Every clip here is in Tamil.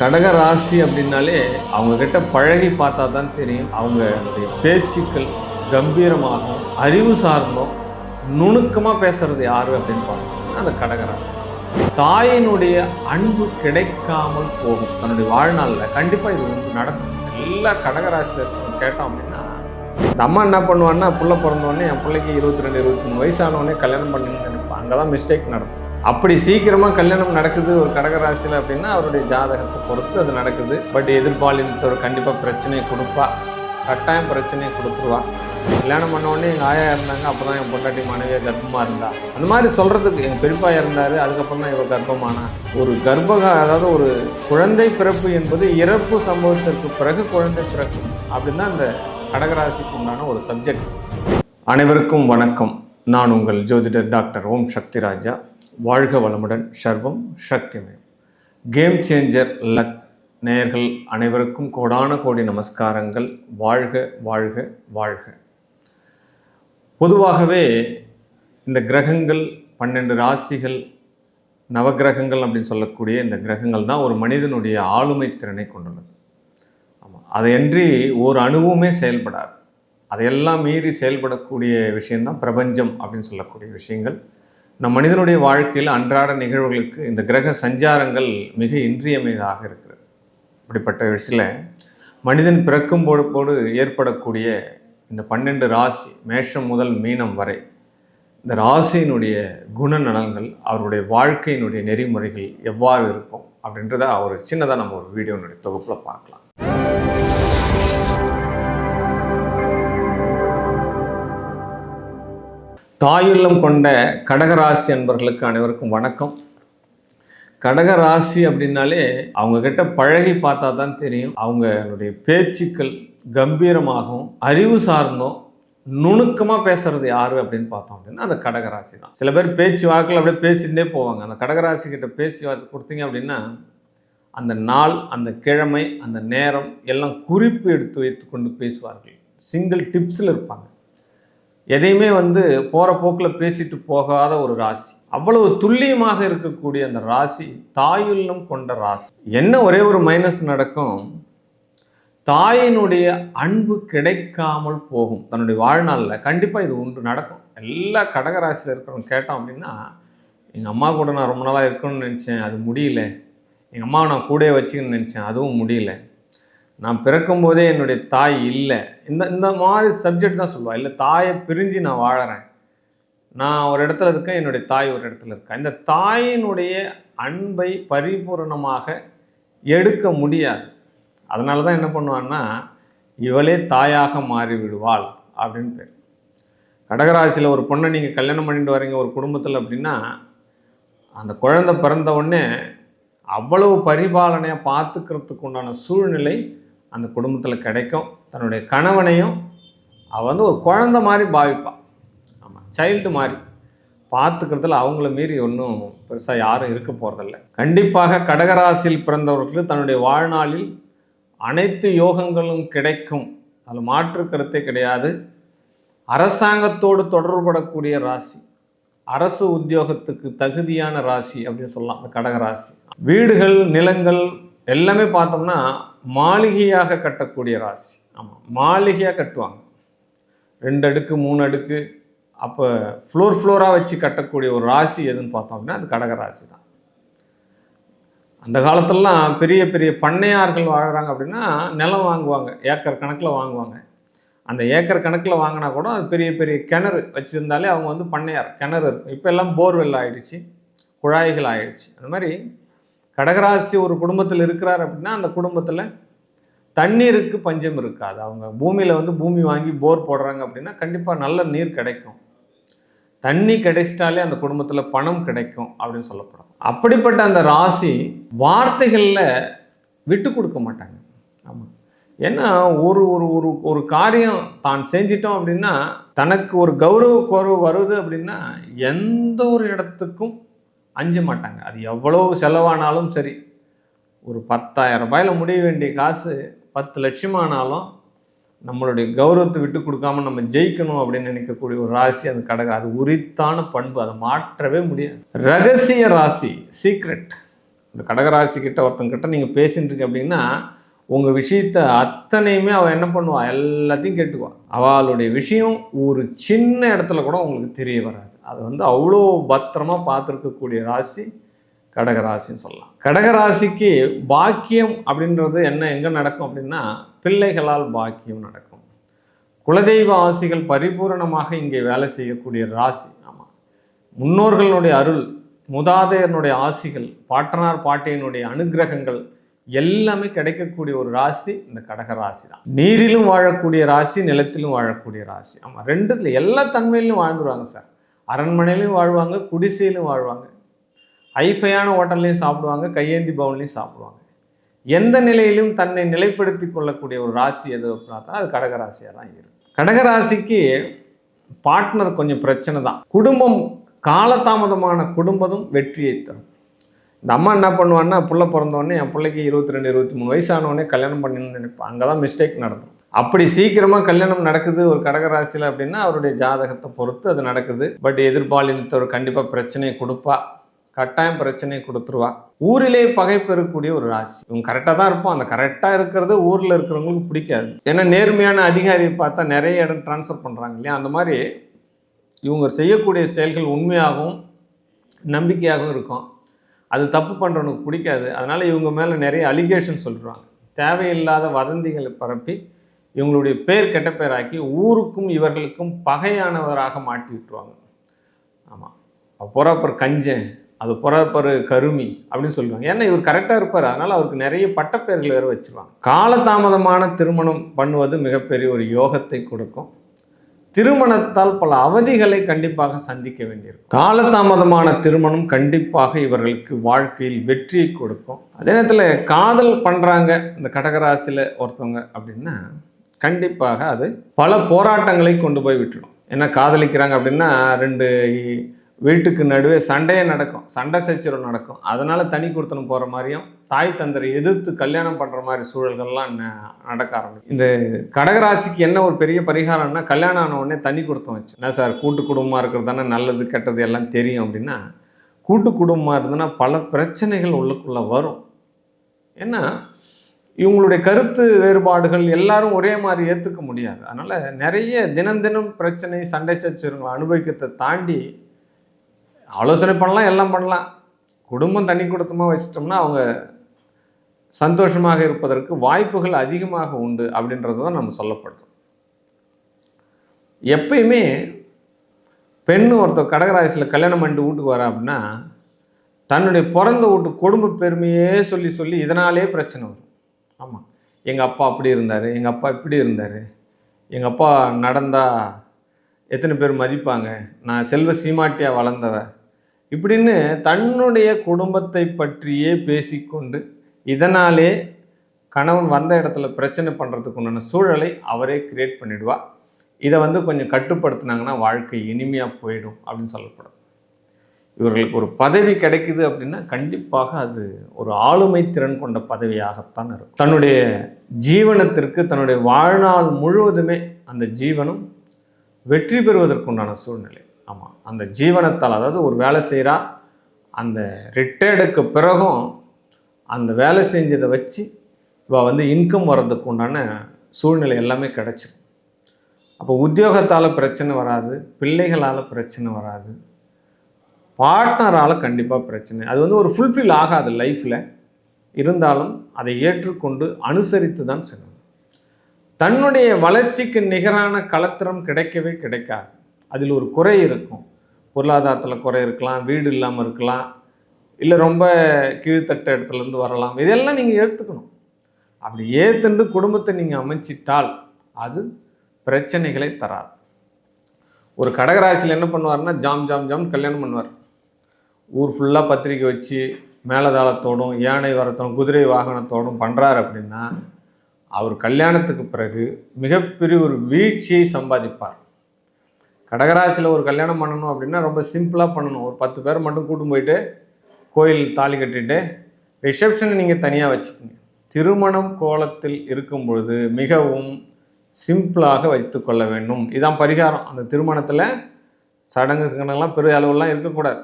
கடக ராசி அப்படின்னாலே அவங்கக்கிட்ட பழகி பார்த்தா தான் தெரியும். அவங்க பேச்சுக்கள் கம்பீரமாகவும் அறிவு சார்ந்தும் நுணுக்கமாக பேசுறது யார் அப்படின்னு பார்த்தோம்னா அந்த கடகராசி தாயினுடைய அன்பு கிடைக்காமல் போகும். தன்னுடைய வாழ்நாளில் கண்டிப்பாக இது வந்து நடக்கும். எல்லா கடகராசியில் இருக்கணும் கேட்டோம் அப்படின்னா இந்த அம்மா என்ன பண்ணுவான்னா பிள்ளை பிறந்தோடனே என் பிள்ளைக்கு இருபத்தி ரெண்டு இருபத்தி மூணு வயசானவொடனே கல்யாணம் பண்ணுங்கன்னு நினைப்பான் அங்கே தான் மிஸ்டேக் நடக்கும். அப்படி சீக்கிரமாக கல்யாணம் நடக்குது ஒரு கடகராசியில் அப்படின்னா அவருடைய ஜாதகத்தை பொறுத்து அது நடக்குது. பட் எதிர்பாலினத்தோட கண்டிப்பாக பிரச்சனையை கொடுப்பா. கட்டாயம் பிரச்சனையை கொடுத்துருவா. கல்யாணம் பண்ண உடனே எங்கள் ஆயா இருந்தாங்க அப்போ தான் என் பொண்டாட்டி மனைவியாக கர்ப்பமாக இருந்தா. அந்த மாதிரி சொல்கிறதுக்கு எங்கள் பெரியப்பா இருந்தார் அதுக்கப்புறம் தான் இவள் கர்ப்பமானா. ஒரு கர்ப்பக அதாவது ஒரு குழந்தை பிறப்பு என்பது இறப்பு சம்பவத்திற்கு பிறகு குழந்தை பிறப்பு அப்படின்னு தான் கடகராசிக்கு உண்டான ஒரு சப்ஜெக்ட் அனைவருக்கும் வணக்கம். நான் உங்கள் ஜோதிடர் டாக்டர் ஓம் சக்தி ராஜா. வாழ்க வளமுடன் சர்வம் சக்திமயம். கேம் சேஞ்சர் லக் நேயர்கள் அனைவருக்கும் கோடான கோடி நமஸ்காரங்கள். வாழ்க வாழ்க வாழ்க. பொதுவாகவே இந்த கிரகங்கள் பன்னெண்டு ராசிகள் நவக்கிரகங்கள் அப்படின்னு சொல்லக்கூடிய இந்த கிரகங்கள் தான் ஒரு மனிதனுடைய ஆளுமை திறனை கொண்டுள்ளது. ஆமாம் அதையன்றி ஒரு அணுவுமே செயல்படாது. அதையெல்லாம் மீறி செயல்படக்கூடிய விஷயம்தான் பிரபஞ்சம் அப்படின்னு சொல்லக்கூடிய விஷயங்கள். நம் மனிதனுடைய வாழ்க்கையில் அன்றாட நிகழ்வுகளுக்கு இந்த கிரக சஞ்சாரங்கள் மிக இன்றியமையதாக இருக்கிறது. இப்படிப்பட்ட விஷயத்தில் மனிதன் பிறக்கும் போது ஏற்படக்கூடிய இந்த பன்னெண்டு ராசி மேஷம் முதல் மீனம் வரை இந்த ராசியினுடைய குணநலன்கள் அவருடைய வாழ்க்கையினுடைய நெறிமுறைகள் எவ்வாறு இருக்கும் அப்படின்றத ஒரு சின்னதாக நம்ம ஒரு வீடியோனுடைய தொகுப்பில் பார்க்கலாம். தாயுள்ளம் கொண்ட கடகராசி அன்பர்களுக்கு அனைவருக்கும் வணக்கம். கடகராசி அப்படின்னாலே அவங்கக்கிட்ட பழகி பார்த்தா தான் தெரியும். அவங்களுடைய பேச்சுக்கள் கம்பீரமாகவும் அறிவு சார்ந்தும் நுணுக்கமாக பேசுறது யாரு அப்படின்னு பார்த்தோம் அப்படின்னா அந்த கடகராசி தான். சில பேர் பேச்சு வாக்கில் அப்படியே பேசிகிட்டே போவாங்க. அந்த கடகராசி கிட்ட பேசி வார்த்தை கொடுத்தீங்க அப்படின்னா அந்த நாள் அந்த கிழமை அந்த நேரம் எல்லாம் குறிப்பு எடுத்து வைத்து கொண்டு பேசுவார்கள். சிங்கிள் டிப்ஸில் இருப்பாங்க. எதையுமே வந்து போகிற போக்கில் பேசிட்டு போகாத ஒரு ராசி. அவ்வளவு துல்லியமாக இருக்கக்கூடிய அந்த ராசி தாயுள்ளம் கொண்ட ராசி. என்ன ஒரே ஒரு மைனஸ் நடக்கும்? தாயினுடைய அன்பு கிடைக்காமல் போகும். தன்னுடைய வாழ்நாளில் கண்டிப்பாக இது உண்டு நடக்கும். எல்லா கடகராசியில் இருக்கிறவங்க கேட்டோம் அப்படின்னா எங்கள் அம்மா கூட நான் ரொம்ப நாளாக இருக்கணும்னு நினச்சேன் அது முடியல. எங்கள் அம்மாவை நான் கூட வச்சுக்கணும்னு நினச்சேன் அதுவும் முடியல. நான் பிறக்கும்போதே என்னுடைய தாய் இல்லை. இந்த இந்த மாதிரி சப்ஜெக்ட் தான் சொல்லுவாள் இல்லை தாயை பிரிஞ்சு நான் வாழறேன். நான் ஒரு இடத்துல இருக்கேன் என்னுடைய தாய் ஒரு இடத்துல இருக்கேன் இந்த தாயினுடைய அன்பை பரிபூரணமாக எடுக்க முடியாது. அதனால தான் என்ன பண்ணுவான்னா இவளே தாயாக மாறி விடுவாள் அப்படின்னு பேர். கடகராசியில் ஒரு பொண்ணை நீங்கள் கல்யாணம் பண்ணிட்டு வரீங்க ஒரு குடும்பத்தில் அப்படின்னா அந்த குழந்தை பிறந்த உடனே அவ்வளவு பரிபாலனையாக பார்த்துக்கிறதுக்கு உண்டான சூழ்நிலை அந்த குடும்பத்தில் கிடைக்கும். தன்னுடைய கணவனையும் அவள் வந்து ஒரு குழந்த மாதிரி பாவிப்பாள் ஆமாம் சைல்டு மாதிரி. பார்த்துக்கிறதுல அவங்கள மீறி ஒன்றும் பெருசாக யாரும் இருக்க போகிறதில்ல கண்டிப்பாக கடகராசியில் பிறந்தவர்களுக்கு தன்னுடைய வாழ்நாளில் அனைத்து யோகங்களும் கிடைக்கும். அதில் மாற்று கருத்தே கிடையாது. அரசாங்கத்தோடு தொடர்படக்கூடிய ராசி. அரசு உத்தியோகத்துக்கு தகுதியான ராசி அப்படின்னு சொல்லலாம். அந்த கடகராசி. வீடுகள் நிலங்கள் எல்லாமே பார்த்தோம்னா மாளிகையாக கட்டக்கூடிய ராசி. ஆமாம் மாளிகையாக கட்டுவாங்க. ரெண்டு அடுக்கு மூணு அடுக்கு அப்போ ஃப்ளோர் ஃப்ளோராக வச்சு கட்டக்கூடிய ஒரு ராசி எதுன்னு பார்த்தோம் அப்படின்னா அது கடகராசி தான் அந்த காலத்திலலாம் பெரிய பெரிய பண்ணையார்கள் வாழ்கிறாங்க அப்படின்னா நிலம் வாங்குவாங்க ஏக்கர் கணக்கில் வாங்குவாங்க. அந்த ஏக்கர் கணக்கில் வாங்கினா கூட அது பெரிய பெரிய கிணறு வச்சுருந்தாலே அவங்க வந்து பண்ணையார் கிணறு இருக்கும். இப்போ எல்லாம் போர்வெல் ஆகிடுச்சு குழாய்கள் ஆகிடுச்சு அந்த மாதிரி கடகராசி ஒரு குடும்பத்தில் இருக்கிறார் அப்படின்னா அந்த குடும்பத்தில் தண்ணீருக்கு பஞ்சம் இருக்காது. அவங்க பூமியில் வந்து பூமி வாங்கி போர் போடுறாங்க அப்படின்னா கண்டிப்பாக நல்ல நீர் கிடைக்கும். தண்ணி கிடைச்சிட்டாலே அந்த குடும்பத்தில் பணம் கிடைக்கும் அப்படின்னு சொல்லப்படும். அப்படிப்பட்ட அந்த ராசி வார்த்தைகளில் விட்டு கொடுக்க மாட்டாங்க. ஆமாம் ஏன்னா ஒரு ஒரு ஒரு ஒரு காரியம் தான் செஞ்சிட்டோம் அப்படின்னா தனக்கு ஒரு கௌரவ குறவு வருது அப்படின்னா எந்த ஒரு இடத்துக்கும் அஞ்ச மாட்டாங்க. அது எவ்வளோ செலவானாலும் சரி. ஒரு பத்தாயிரம் ரூபாயில் முடிய வேண்டிய காசு பத்து லட்சமானாலும் நம்மளுடைய கௌரவத்தை விட்டு கொடுக்காம நம்ம ஜெயிக்கணும் அப்படின்னு நினைக்கக்கூடிய ஒரு ராசி அந்த கடக. அது உரித்தான பண்பு. அதை மாற்றவே முடியாது. ரகசிய ராசி சீக்ரெட் இந்த கடகராசி கிட்ட ஒருத்தங்கிட்ட நீங்கள் பேசிட்டு இருக்கீங்க அப்படின்னா உங்கள் விஷயத்த அத்தனையுமே அவள் என்ன பண்ணுவாள் எல்லாத்தையும் கேட்டுக்குவாள் அவளுடைய விஷயம் ஒரு சின்ன இடத்துல கூட உங்களுக்கு தெரிய வராது. அது வந்து அவ்வளோ பத்திரமா பார்த்துருக்கக்கூடிய ராசி கடகராசின்னு சொல்லலாம். கடகராசிக்கு பாக்கியம் அப்படின்றது என்ன எங்கே நடக்கும் அப்படின்னா பிள்ளைகளால் பாக்கியம் நடக்கும். குலதெய்வ ஆசிகள் பரிபூரணமாக இங்கே வேலை செய்யக்கூடிய ராசி. ஆமாம் முன்னோர்களுடைய அருள் முதாதையனுடைய ஆசிகள் பாட்டனார் பாட்டியனுடைய அனுகிரகங்கள் எல்லாமே கிடைக்கக்கூடிய ஒரு ராசி இந்த கடக ராசி தான் நீரிலும் வாழக்கூடிய ராசி நிலத்திலும் வாழக்கூடிய ராசி. ஆமாம் ரெண்டுத்துல எல்லா தன்மையிலும் வாழ்ந்துருவாங்க சார். அரண்மனையிலும் வாழ்வாங்க குடிசையிலும் வாழ்வாங்க. ஐஃபையான ஹோட்டல்லையும் சாப்பிடுவாங்க கையேந்தி பவுன்லையும் சாப்பிடுவாங்க. எந்த நிலையிலும் தன்னை நிலைப்படுத்தி கொள்ளக்கூடிய ஒரு ராசி எது அப்படின்னா அது கடகராசியாக தான் இருக்கும் கடகராசிக்கு பார்ட்னர் கொஞ்சம் பிரச்சனை தான். குடும்பம் காலதாமதமான குடும்பமும் வெற்றியை தரும். இந்த அம்மா என்ன பண்ணுவான்னா பிள்ளை பிறந்தவொடனே என் பிள்ளைக்கு இருபத்தி ரெண்டு இருபத்தி மூணு வயசானவொடனே கல்யாணம் பண்ணணும்னு நினைப்பேன். அங்கே தான் மிஸ்டேக் நடக்கும் அப்படி சீக்கிரமாக கல்யாணம் நடக்குது ஒரு கடகராசியில் அப்படின்னா அவருடைய ஜாதகத்தை பொறுத்து அது நடக்குது. பட் எதிர்பாலினத்தவர் கண்டிப்பாக பிரச்சனையை கொடுப்பா. கட்டாயம் பிரச்சனையை கொடுத்துருவா. ஊரிலே பகை பெறக்கூடிய ஒரு ராசி. இவங்க கரெக்டாக தான் இருப்போம் அந்த கரெக்டாக இருக்கிறது ஊரில் இருக்கிறவங்களுக்கு பிடிக்காது. ஏன்னா நேர்மையான அதிகாரியை பார்த்தா நிறைய இடம் ட்ரான்ஸ்ஃபர் பண்ணுறாங்க இல்லையா? அந்த மாதிரி இவங்க செய்யக்கூடிய செயல்கள் உண்மையாகவும் நம்பிக்கையாகவும் இருக்கும். அது தப்பு பண்ணுறவனுக்கு பிடிக்காது. அதனால் இவங்க மேலே நிறைய அலிகேஷன் சொல்கிறாங்க தேவையில்லாத வதந்திகளை பரப்பி இவங்களுடைய பேர் கெட்ட பேராக்கி ஊருக்கும் இவர்களுக்கும் பகையானவராக மாட்டி விட்டுருவாங்க. ஆமாம் பொறாப்பர் கஞ்சன் அது பொறாப்பர் கருமி அப்படின்னு சொல்லுவாங்க. ஏன்னா இவர் கரெக்டாக இருப்பார். அதனால் அவருக்கு நிறைய பட்டப்பெயர்கள் வேறு வச்சுருவாங்க. காலதாமதமான திருமணம் பண்ணுவது மிகப்பெரிய ஒரு யோகத்தை கொடுக்கும். திருமணத்தால் பல அவதிகளை கண்டிப்பாக சந்திக்க வேண்டியிருக்கும். காலதாமதமான திருமணம் கண்டிப்பாக இவர்களுக்கு வாழ்க்கையில் வெற்றியை கொடுக்கும். அதே நேரத்தில் காதல் பண்ணுறாங்க இந்த கடகராசியில் ஒருத்தவங்க அப்படின்னா கண்டிப்பாக அது பல போராட்டங்களை கொண்டு போய் விட்டுடும். ஏன்னா காதலிக்கிறாங்க அப்படின்னா ரெண்டு வீட்டுக்கு நடுவே சண்டையே நடக்கும். சண்டை சச்சரவு நடக்கும். அதனால் தனி கொடுத்தனம் போகிற மாதிரியும் தாய் தந்தரை எதிர்த்து கல்யாணம் பண்ணுற மாதிரி சூழல்கள்லாம் ந- நடக்க ஆரம்பிக்கும் இந்த கடகராசிக்கு என்ன ஒரு பெரிய பரிகாரம்னா கல்யாணம் ஆன உடனே தனி கொடுத்தம் வச்சு. என்ன சார் கூட்டு குடும்பமாக இருக்கிறது தானே நல்லது கெட்டது எல்லாம் தெரியும் அப்படின்னா கூட்டு குடும்பமாக இருந்ததுன்னா பல பிரச்சனைகள் உள்ளுக்குள்ளே வரும். ஏன்னா இவங்களுடைய கருத்து வேறுபாடுகள் எல்லாரும் ஒரே மாதிரி ஏற்றுக்க முடியாது. அதனால் நிறைய தினம் தினம் பிரச்சனை சண்டை சச்சரவுகளை அனுபவிக்கத்தை தாண்டி ஆலோசனை பண்ணலாம் எல்லாம் பண்ணலாம். குடும்பம் தனி குடும்பமாக வச்சிட்டோம்னா அவங்க சந்தோஷமாக இருப்பதற்கு வாய்ப்புகள் அதிகமாக உண்டு அப்படின்றது தான் நம்ம சொல்லப்படுறோம். எப்பயுமே பெண் ஒருத்தர் கடகராசியில் கல்யாணம் பண்ணிட்டு வீட்டுக்கு வரா அப்படின்னா தன்னுடைய பிறந்த வீட்டு குடும்ப பெருமையே சொல்லி சொல்லி இதனாலே பிரச்சனை வரும். ஆமாம் எங்கள் அப்பா அப்படி இருந்தார் எங்கள் அப்பா இப்படி இருந்தார் எங்கள் அப்பா நடந்தால் எத்தனை பேர் மதிப்பாங்க நான் செல்வ சீமாட்டியாக வளர்ந்தவ இப்படின்னு தன்னுடைய குடும்பத்தை பற்றியே பேசிக்கொண்டு இதனாலே கணவன் வந்த இடத்துல பிரச்சனை பண்ணுறதுக்கு உண்டான சூழலை அவரே கிரியேட் பண்ணிடுவா இதை வந்து கொஞ்சம் கட்டுப்படுத்துனாங்கன்னா வாழ்க்கை இனிமையாக போயிடும் அப்படின்னு சொல்லப்படும். இவர்களுக்கு ஒரு பதவி கிடைக்குது அப்படின்னா கண்டிப்பாக அது ஒரு ஆளுமை திறன் கொண்ட பதவியாகத்தான் இருக்கும். தன்னுடைய ஜீவனத்திற்கு தன்னுடைய வாழ்நாள் முழுவதுமே அந்த ஜீவனம் வெற்றி பெறுவதற்குண்டான சூழ்நிலை. ஆமாம் அந்த ஜீவனத்தால் அதாவது ஒரு வேலை செய்கிறா அந்த ரிட்டையர்டுக்கு பிறகும் அந்த வேலை செஞ்சதை வச்சு இவள் வந்து இன்கம் வர்றதுக்கு உண்டான சூழ்நிலை எல்லாமே கிடச்சிரும். அப்போ உத்தியோகத்தால் பிரச்சனை வராது பிள்ளைகளால் பிரச்சனை வராது பார்ட்னரால் கண்டிப்பாக பிரச்சனை. அது வந்து ஒரு ஃபுல்ஃபில் ஆகாது லைஃப்பில் இருந்தாலும் அதை ஏற்றுக்கொண்டு அனுசரித்து தான் செல்லணும் தன்னுடைய வளர்ச்சிக்கு நிகரான கலத்திரம் கிடைக்கவே கிடைக்காது. அதில் ஒரு குறை இருக்கும். பொருளாதாரத்தில் குறை இருக்கலாம் வீடு இல்லாமல் இருக்கலாம் இல்லை ரொம்ப கீழ்த்தட்ட இடத்துலேருந்து வரலாம். இதெல்லாம் நீங்கள் ஏற்றுக்கணும் அப்படி ஏற்றுண்டு குடும்பத்தை நீங்கள் அமைச்சிட்டால் அது பிரச்சனைகளை தராது. ஒரு கடகராசியில் என்ன பண்ணுவார்னா ஜாம் ஜாம் ஜாம் கல்யாணம் பண்ணுவார். ஊர் ஃபுல்லாக பத்திரிக்கை வச்சு மேலதாளத்தோடும் யானை வரத்தோடும் குதிரை வாகனத்தோடும் பண்ணுறாரு அப்படின்னா அவர் கல்யாணத்துக்கு பிறகு மிகப்பெரிய ஒரு வீழ்ச்சியை சம்பாதிப்பார். கடகராசியில் ஒரு கல்யாணம் பண்ணணும் அப்படின்னா ரொம்ப சிம்பிளாக பண்ணணும். ஒரு பத்து பேர் மட்டும் கூட்டும் போயிட்டு கோயில் தாலி கட்டிட்டு ரிசப்ஷனை நீங்கள் தனியாக வச்சுக்கோங்க. திருமணம் கோலத்தில் இருக்கும் பொழுது மிகவும் சிம்பிளாக வைத்து கொள்ள வேண்டும். இதான் பரிகாரம். அந்த திருமணத்தில் சடங்கு சடங்கெல்லாம் பெரிய அளவுலாம் இருக்கக்கூடாது.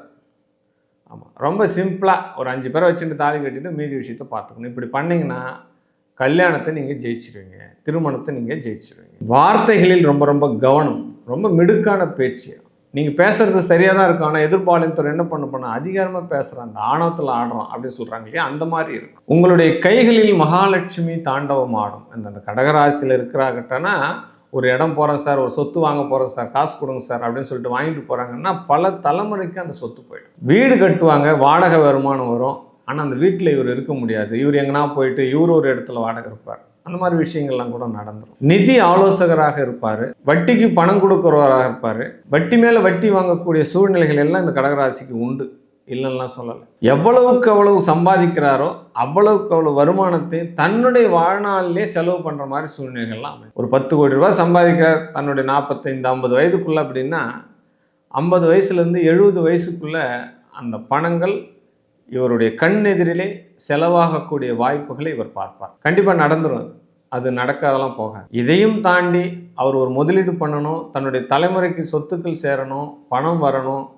ஆமாம் ரொம்ப சிம்பிளாக ஒரு அஞ்சு பேரை வச்சுட்டு தாலி கட்டிட்டு மீதி விஷயத்தை பார்த்துக்கணும். இப்படி பண்ணிங்கன்னா கல்யாணத்தை நீங்கள் ஜெயிச்சிருவீங்க. திருமணத்தை நீங்கள் ஜெயிச்சிருவீங்க. வார்த்தைகளில் ரொம்ப ரொம்ப கவனம். ரொம்ப மிடுக்கான பேச்சு. நீங்கள் பேசுறது சரியாக தான் இருக்கும் ஆனால் எதிர்பாலினத்தர் என்ன பண்ண பண்ண அதிகாரமாக பேசுகிறாங்க ஆணவத்தில் ஆடுறோம் அப்படின்னு சொல்கிறாங்க இல்லையா? அந்த மாதிரி இருக்கும் உங்களுடைய கைகளில் மகாலட்சுமி தாண்டவம் ஆடும். அந்த அந்த கடகராசியில் இருக்கிறாகட்டனா ஒரு இடம் போகிறேன் சார் ஒரு சொத்து வாங்க போகிறேன் சார் காசு கொடுங்க சார் அப்படின்னு சொல்லிட்டு வாங்கிட்டு போகிறாங்கன்னா பல தலைமுறைக்கு அந்த சொத்து போயிடும். வீடு கட்டுவாங்க வாடகை வருமானம் வரும். ஆனால் அந்த வீட்டில் இவர் இருக்க முடியாது. இவர் எங்கன்னா போயிட்டு இவர் ஒரு இடத்துல வாடகை இருப்பார். அந்த மாதிரி விஷயங்கள்லாம் கூட நடந்துடும் நிதி ஆலோசகராக இருப்பார். வட்டிக்கு பணம் கொடுக்குறவராக இருப்பார். வட்டி மேலே வட்டி வாங்கக்கூடிய சூழ்நிலைகள் எல்லாம் இந்த கடகராசிக்கு உண்டு. இல்லைன்னா சொல்லலை. எவ்வளவுக்கு அவ்வளவு சம்பாதிக்கிறாரோ அவ்வளவுக்கு அவ்வளவு வருமானத்தை தன்னுடைய வாழ்நாளிலே செலவு பண்ணுற மாதிரி சூழ்நிலைகள்லாம் அமையும். ஒரு பத்து கோடி ரூபாய் சம்பாதிக்கிறார் தன்னுடைய நாற்பத்தைந்து ஐம்பது வயதுக்குள்ளே அப்படின்னா ஐம்பது வயசுலேருந்து எழுபது வயசுக்குள்ளே அந்த பணங்கள் இவருடைய கண் எதிரிலே செலவாகக்கூடிய வாய்ப்புகளை இவர் பார்ப்பார். கண்டிப்பாக நடந்துடும் அது. அது நடக்காதெல்லாம் போக இதையும் தாண்டி அவர் ஒரு முதலீடு பண்ணணும் தன்னுடைய தலைமுறைக்கு சொத்துக்கள் சேரணும் பணம் வரணும்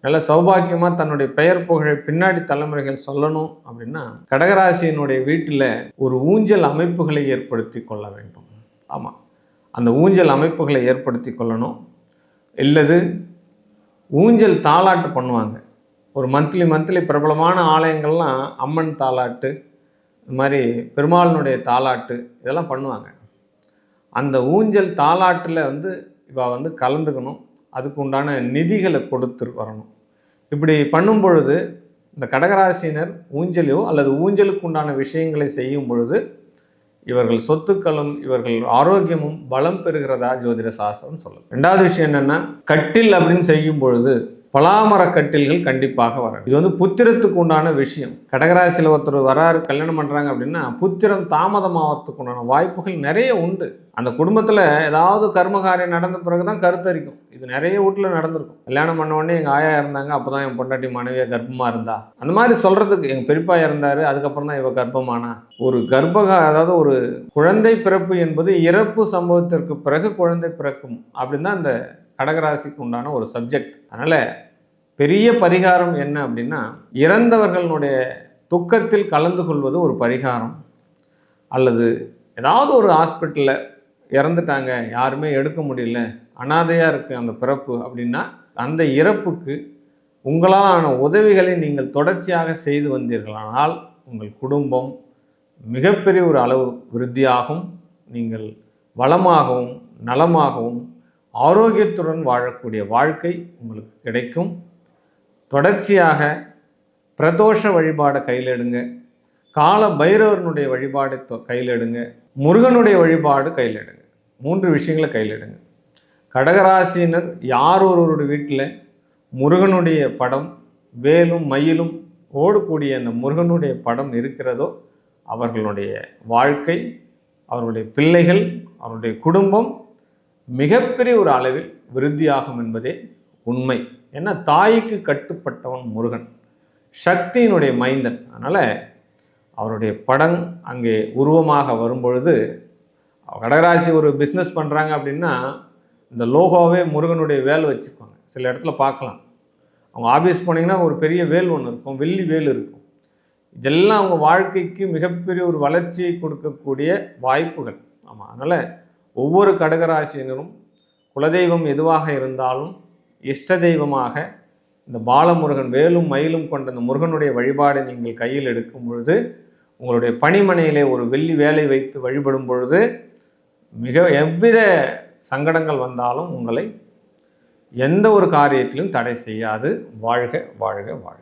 நல்ல சௌபாக்கியமாக தன்னுடைய பெயர் புகழை பின்னாடி தலைமுறைகள் சொல்லணும் அப்படின்னா கடகராசியினுடைய வீட்டில் ஒரு ஊஞ்சல் அமைப்புகளை ஏற்படுத்தி கொள்ள வேண்டும். ஆமாம் அந்த ஊஞ்சல் அமைப்புகளை ஏற்படுத்தி கொள்ளணும். இல்லது ஊஞ்சல் தாளாட்டு பண்ணுவாங்க. ஒரு மந்த்லி மந்த்லி பிரபலமான ஆலயங்கள்லாம் அம்மன் தாலாட்டு இந்த மாதிரி பெருமாளினுடைய தாலாட்டு இதெல்லாம் பண்ணுவாங்க. அந்த ஊஞ்சல் தாலாட்டில் வந்து இவா வந்து கலந்துக்கணும். அதுக்கு உண்டான நிதிகளை கொடுத்து வரணும். இப்படி பண்ணும் பொழுது இந்த கடகராசினர் ஊஞ்சலையோ அல்லது ஊஞ்சலுக்கு உண்டான விஷயங்களை செய்யும் பொழுது இவர்கள் சொத்துக்களும் இவர்கள் ஆரோக்கியமும் பலம் பெறுகிறதா ஜோதிட சாஸ்திரம் சொல்லும் ரெண்டாவது விஷயம் என்னென்னா கட்டில் அப்படின்னு செய்யும் பொழுது பலாமர கட்டில்கள் கண்டிப்பாக வரும் இது வந்து புத்திரத்துக்கு உண்டான விஷயம். கடகராசியில் ஒருத்தர் வராரு கல்யாணம் பண்ணுறாங்க அப்படின்னா புத்திரம் தாமதமாகறதுக்கு உண்டான வாய்ப்புகள் நிறைய உண்டு. அந்த குடும்பத்தில் ஏதாவது கர்மகாரியம் நடந்த பிறகு தான் கருத்தரிக்கும் இது நிறைய வீட்டில் நடந்திருக்கும். கல்யாணம் பண்ண உடனே எங்கள் ஆயா இருந்தாங்க அப்போ தான் என் பொண்டாட்டி மனைவியாக கர்ப்பமாக இருந்தா. அந்த மாதிரி சொல்கிறதுக்கு எங்கள் பெரியப்பா இறந்தார் அதுக்கப்புறம் தான் இவ கர்ப்பமானா. ஒரு கர்ப்பகா அதாவது ஒரு குழந்தை பிறப்பு என்பது இறப்பு சம்பவத்திற்கு பிறகு குழந்தை பிறக்கும். அப்படின்னு தான் அந்த கடகராசிக்கு உண்டான ஒரு சப்ஜெக்ட் அதனால் பெரிய பரிகாரம் என்ன அப்படின்னா இறந்தவர்களுடைய துக்கத்தில் கலந்து கொள்வது ஒரு பரிகாரம். அல்லது ஏதாவது ஒரு ஹாஸ்பிட்டலில் இறந்துட்டாங்க யாருமே எடுக்க முடியல அனாதையாக இருக்குது அந்த பிறப்பு அப்படின்னா அந்த இறப்புக்கு உங்களாலான உதவிகளை நீங்கள் தொடர்ச்சியாக செய்து வந்தீர்களானால் உங்கள் குடும்பம் மிகப்பெரிய ஒரு அளவு விருத்தியாகும் நீங்கள் வளமாகவும் நலமாகவும் ஆரோக்கியத்துடன் வாழக்கூடிய வாழ்க்கை உங்களுக்கு கிடைக்கும். தொடர்ச்சியாக பிரதோஷ வழிபாடை கையில் எடுங்க கால பைரவரனுடைய வழிபாடை தொ- கையில் எடுங்க முருகனுடைய வழிபாடு கையில் எடுங்க மூன்று விஷயங்களை கையில் எடுங்க கடகராசியினர் யார் ஒருவருடைய வீட்டில் முருகனுடைய படம் வேலும் மயிலும் ஓடக்கூடிய அந்த முருகனுடைய படம் இருக்கிறதோ அவர்களுடைய வாழ்க்கை அவர்களுடைய பிள்ளைகள் அவருடைய குடும்பம் மிகப்பெரிய ஒரு அளவில் விருத்தியாகும் என்பதே உண்மை. ஏன்னா தாய்க்கு கட்டுப்பட்டவன் முருகன். சக்தியினுடைய மைந்தன். அதனால் அவருடைய படம் அங்கே உருவமாக வரும்பொழுது கடகராசி ஒரு பிஸ்னஸ் பண்ணுறாங்க அப்படின்னா இந்த லோகோவே முருகனுடைய வேல் வச்சுருப்பாங்க சில இடத்துல பார்க்கலாம். அவங்க ஆஃபீஸ் போனீங்கன்னா ஒரு பெரிய வேல் ஒன்று இருக்கும் வெள்ளி வேல் இருக்கும். இதெல்லாம் அவங்க வாழ்க்கைக்கு மிகப்பெரிய ஒரு வளர்ச்சியை கொடுக்கக்கூடிய வாய்ப்புகள். ஆமாம் அதனால் ஒவ்வொரு கடகராசியினரும் குலதெய்வம் எதுவாக இருந்தாலும் இஷ்ட தெய்வமாக இந்த பாலமுருகன் வேலும் மயிலும் கொண்ட இந்த முருகனுடைய வழிபாடை நீங்கள் கையில் எடுக்கும் பொழுது உங்களுடைய பணிமனையிலே ஒரு வெள்ளி வேலை வைத்து வழிபடும் பொழுது மிக எவ்வித சங்கடங்கள் வந்தாலும் உங்களை எந்த ஒரு காரியத்திலும் தடை செய்யாது. வாழ்க வாழ்க வாழ்க.